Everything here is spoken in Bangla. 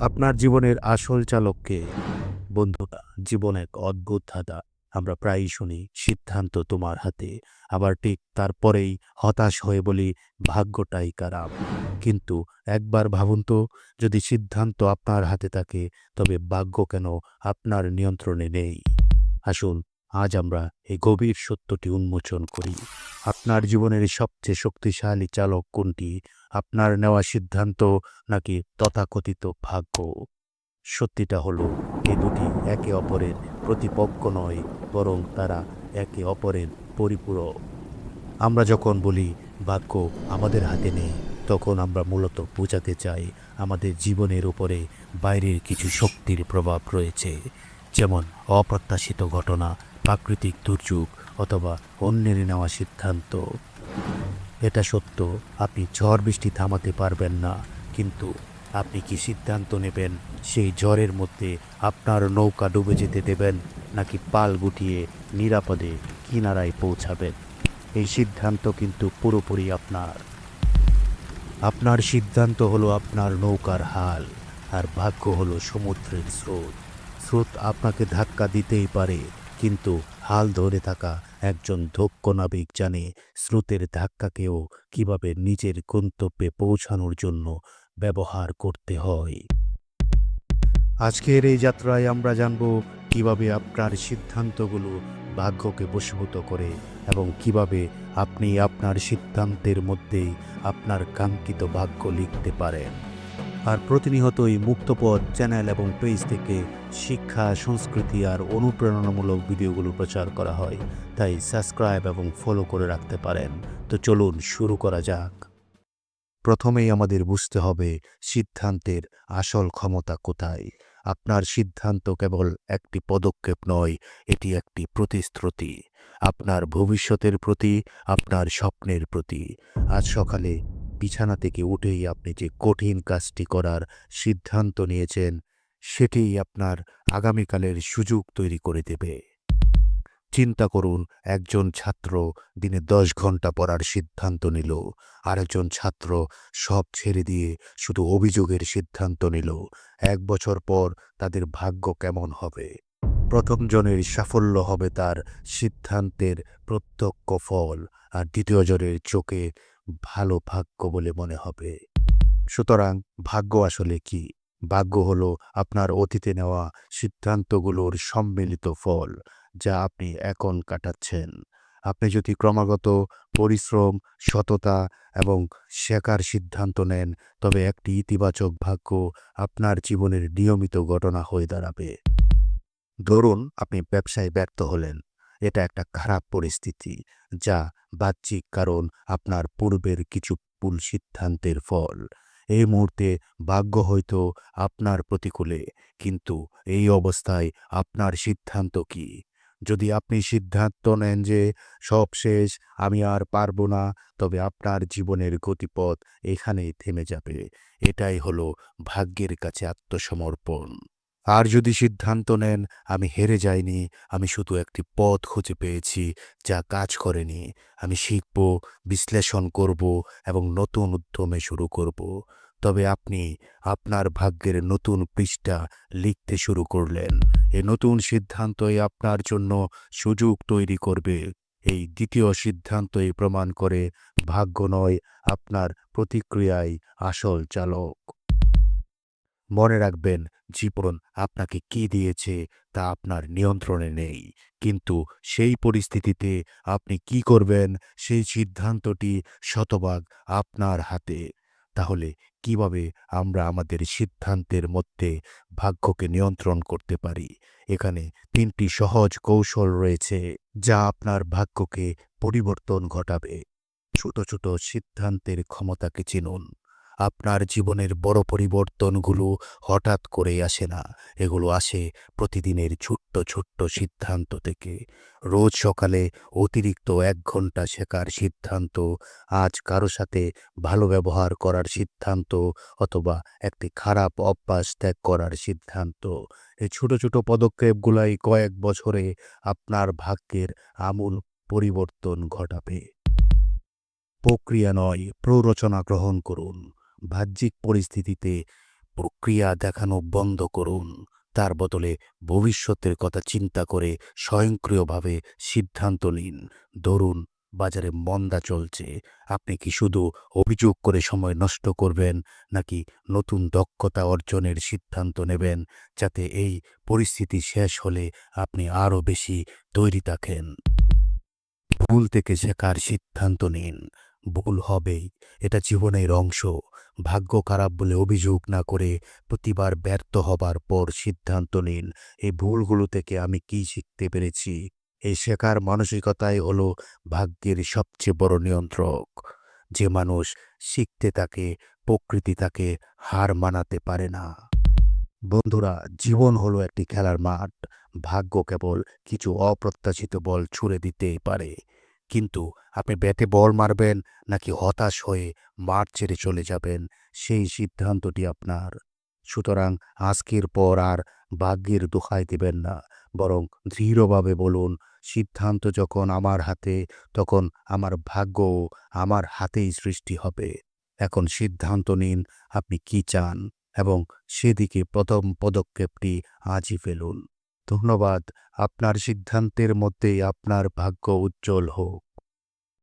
আপনার জীবনের আসল চালককে। বন্ধুরা, জীবন এক অদ্ভুত ধাঁধা। আমরা প্রায়ই শুনি, সিদ্ধান্ত তোমার হাতে। আবার ঠিক তারপরেই হতাশ হয়ে বলি, ভাগ্যটাই খারাপ। কিন্তু একবার ভাবুন তো, যদি সিদ্ধান্ত আপনার হাতে থাকে, তবে ভাগ্য কেন আপনার নিয়ন্ত্রণে নেই? আসুন আজ আমরা এই গভীর সত্যটি উন্মোচন করি। আপনার জীবনের সবচেয়ে শক্তিশালী চালক কোনটি? আপনার নেওয়া সিদ্ধান্ত নাকি তথাকথিত ভাগ্য? সত্যিটা হলো, এ দুটি একে অপরের প্রতিপক্ষ নয়, বরং তারা একে অপরের পরিপূরক। আমরা যখন বলি, ভাগ্য আমাদের হাতে নেই, তখন আমরা মূলত বোঝাতে চাই, আমাদের জীবনের উপরে বাইরের কিছু শক্তির প্রভাব রয়েছে। যেমন অপ্রত্যাশিত ঘটনা, প্রাকৃতিক দুর্যোগ অথবা অন্যের নেওয়া সিদ্ধান্ত। এটা সত্য, আপনি ঝড় বৃষ্টি থামাতে পারবেন না, কিন্তু আপনি কি সিদ্ধান্ত নেবেন সেই ঝড়ের মধ্যে আপনার নৌকা ডুবে যেতে দেবেন নাকি পাল গুটিয়ে নিরাপদে কিনারায় পৌঁছাবেন? এই সিদ্ধান্ত কিন্তু পুরোপুরি আপনার। আপনার সিদ্ধান্ত হলো আপনার নৌকার হাল, আর ভাগ্য হলো সমুদ্রের স্রোত। স্রোত আপনাকে ধাক্কা দিতেই পারে, কিন্তু হাল ধরে থাকা একজন দক্ষ নাবিক জানে স্রোতের ধাক্কাকেও কীভাবে নিজের গন্তব্যে পৌঁছানোর জন্য ব্যবহার করতে হয়। আজকের এই যাত্রায় আমরা জানব কীভাবে আপনার সিদ্ধান্তগুলো ভাগ্যকে বশীভূত করে এবং কীভাবে আপনি আপনার সিদ্ধান্তের মধ্যেই আপনার কাঙ্ক্ষিত ভাগ্য লিখতে পারেন। আর প্রতিনিয়তই মুক্তপথ চ্যানেল এবং পেজ থেকে শিক্ষা, সংস্কৃতি আর অনুপ্রেরণামূলক ভিডিওগুলো প্রচার করা হয়। তাই সাবস্ক্রাইব এবং ফলো করে রাখতে পারেন। তো চলুন শুরু করা যাক। প্রথমেই আমাদের বুঝতে হবে সিদ্ধান্তের আসল ক্ষমতা কোথায়। আপনার সিদ্ধান্ত কেবল একটি পদক্ষেপ নয়, এটি একটি প্রতিশ্রুতি। আপনার ভবিষ্যতের প্রতি, আপনার স্বপ্নের প্রতি। আজ সকালে বিছানা থেকে উঠেই আপনি যে কঠিন কাজটি করার সিদ্ধান্ত নিয়েছেন, সেটিই আপনার আগামীকালের সুযোগ তৈরি করে দেবে। চিন্তা করুন, একজন ছাত্র দিনে দশ ঘণ্টা পড়ার সিদ্ধান্ত নিল, আরেকজন ছাত্র সব ছেড়ে দিয়ে শুধু অভিযোগের সিদ্ধান্ত নিল, এক বছর পর তাদের ভাগ্য কেমন হবে? প্রথম জনের সাফল্য হবে তার সিদ্ধান্তের প্রত্যক্ষ ফল, আর দ্বিতীয় জনের চোখে ভালো ভাগ্য বলে মনে হবে। সুতরাং ভাগ্য আসলে কি? ভাগ্য হল আপনার অতীতে নেওয়া সিদ্ধান্তগুলোর সম্মিলিত ফল যা আপনি এখন কাটাচ্ছেন। আপনি যদি ক্রমাগত পরিশ্রম, সততা এবং শেখার সিদ্ধান্ত নেন, তবে একটি ইতিবাচক ভাগ্য আপনার জীবনের নিয়মিত ঘটনা হয়ে দাঁড়াবে। ধরুন আপনি ব্যবসায় ব্যর্থ হলেন। এটা একটা খারাপ পরিস্থিতি, যা বাহ্যিক কারণ আপনার পূর্বের কিছু ভুল সিদ্ধান্তের ফল। এই মুহূর্তে ভাগ্য হয়তো আপনার প্রতিকূলে, কিন্তু এই অবস্থায় আপনার সিদ্ধান্ত কি? যদি আপনি সিদ্ধান্ত নেন যে, সব শেষ, আমি আর পারব না, তবে আপনার জীবনের গতিপথ এখানেই থেমে যাবে। এটাই হলো ভাগ্যের কাছে আত্মসমর্পণ। আর যদি সিদ্ধান্ত নেন, আমি হেরে যাইনি, আমি শুধু একটি পথ খুঁজে পেয়েছি, যা কাজ করেনি, আমি শিখব, বিশ্লেষণ করব এবং নতুন উদ্যমে শুরু করব। তবে আপনি আপনার ভাগ্যের নতুন পৃষ্ঠা লিখতে শুরু করলেন। এ নতুন সিদ্ধান্তই আপনার জন্য সুযোগ তৈরি করবে। এই দ্বিতীয় সিদ্ধান্তই প্রমাণ করে, ভাগ্য নয়, আপনার প্রতিক্রিয়াই আসল চালক। মনে রাখবেন, জীবন আপনাকে কি দিয়েছে তা আপনার নিয়ন্ত্রণে নেই। কিন্তু সেই পরিস্থিতিতে আপনি কি করবেন, সেই সিদ্ধান্তটি শতভাগ আপনার হাতে। তাহলে কীভাবে আমরা আমাদের সিদ্ধান্তের মধ্যে ভাগ্যকে নিয়ন্ত্রণ করতে পারি? এখানে তিনটি সহজ কৌশল রয়েছে যা আপনার ভাগ্যকে পরিবর্তন ঘটাবে। ছোট ছোট সিদ্ধান্তের ক্ষমতাকে চিনুন। আপনার জীবনের বড় পরিবর্তনগুলো হঠাৎ করে আসে না। এগুলো আসে প্রতিদিনের ছোট্ট ছোট্ট সিদ্ধান্ত থেকে। রোজ সকালে অতিরিক্ত এক ঘণ্টা শেখার সিদ্ধান্ত, আজ কারও সাথে ভালো ব্যবহার করার সিদ্ধান্ত অথবা একটি খারাপ অভ্যাস ত্যাগ করার সিদ্ধান্ত। এই ছোট ছোট পদক্ষেপগুলাই কয়েক বছরে আপনার ভাগ্যের আমূল পরিবর্তন ঘটাবে। প্রক্রিয়া নয়, প্ররোচনা গ্রহণ করুন। বাহ্যিক পরিস্থিতিতে প্রক্রিয়া দেখানো বন্ধ করুন। তার বদলে ভবিষ্যতের কথা চিন্তা করে স্বয়ংক্রিয়ভাবে সিদ্ধান্ত নিন। ধরুন, বাজারে মন্দা চলছে। আপনি কি শুধু অভিযোগ করে সময় নষ্ট করবেন, নাকি নতুন দক্ষতা অর্জনের সিদ্ধান্ত নেবেন, যাতে এই পরিস্থিতি শেষ হলে আপনি আরও বেশি তৈরি থাকেন? ভুল থেকে শেখার সিদ্ধান্ত নিন। ভুল হবেই। এটা জীবনের অংশ। ভাগ্য খারাপ বলে অভিযোগ না করে প্রতিবার ব্যর্থ হবার পর সিদ্ধান্ত নিন, এই ভুলগুলো থেকে আমি কি শিখতে পেরেছি? এই শেখার মানসিকতাই হলো ভাগ্যের সবচেয়ে বড় নিয়ন্ত্রক। যে মানুষ শিখতে থাকে, প্রকৃতি তাকে হার মানাতে পারে না। বন্ধুরা, জীবন হলো একটি খেলার মাঠ। ভাগ্য কেবল কিছু অপ্রত্যাশিত বল ছুড়ে দিতেই পারে। কিন্তু আপনি ব্যাটে বল মারবেন নাকি হতাশ হয়ে মাঠ ছেড়ে চলে যাবেন? সেই সিদ্ধান্তটি আপনার। সুতরাং আজকের পর আর ভাগ্যের দোহাই দেবেন না, বরং দৃঢ়ভাবে বলুন, সিদ্ধান্ত যখন আমার হাতে, তখন আমার ভাগ্য আমার হাতেই সৃষ্টি হবে। এখন সিদ্ধান্ত নিন আপনি কি চান এবং সেদিকে প্রথম পদক্ষেপটি আজই ফেলুন। ধন্যবাদ। আপনার সিদ্ধান্তের মধ্যে আপনার ভাগ্য উজ্জ্বল হোক।